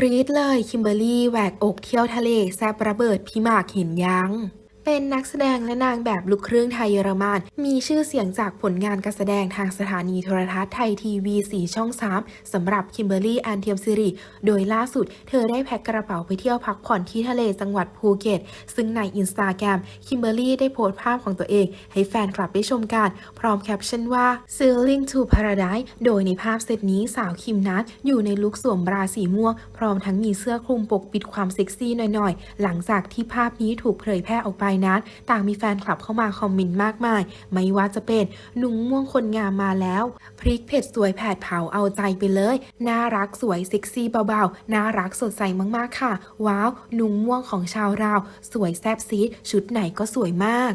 กรี๊ดเลยคิมเบอร์รี่แหวกอกเที่ยวทะเลแซบระเบิดพี่หมากเห็นยัง เป็นนักแสดงและนางแบบลูกครึ่งไทยเยอรมัน มีชื่อเสียงจากผลงานการแสดงทางสถานีโทรทัศน์ไทยทีวี 4 ช่อง 3 สำหรับคิมเบอร์รี่แอนเทียมซิริ โดยล่าสุดเธอได้แพ็คกระเป๋าไปเที่ยวพักผ่อนที่ทะเลจังหวัดภูเก็ต ซึ่งในอินสตาแกรมคิมเบอร์รี่ได้โพสต์ภาพของตัวเอง ให้แฟนคลับได้ชมกัน พร้อมแคปชั่นว่า Sailing to Paradise โดยในภาพเซตนี้สาวคิมนัทอยู่ในลุคสวมบราสีม่วง พร้อมทั้งมีเสื้อคลุมปกปิดความเซ็กซี่หน่อยๆ หลังจากที่ภาพนี้ถูกเผยแพร่ออกไปนั้น ต่างมีแฟนคลับเข้ามาคอมเมนต์มากมาย ไม่ว่าจะเป็นหนุ่มม่วงคนงามมาแล้ว พริกเผ็ดสวยแผดเผาเอาใจไปเลย น่ารักสวยเซ็กซี่เบาๆ น่ารักสดใสมากๆค่ะ ว้าว หนุ่มม่วงของชาวเรา สวยแซบซีดชุดไหนก็สวยมาก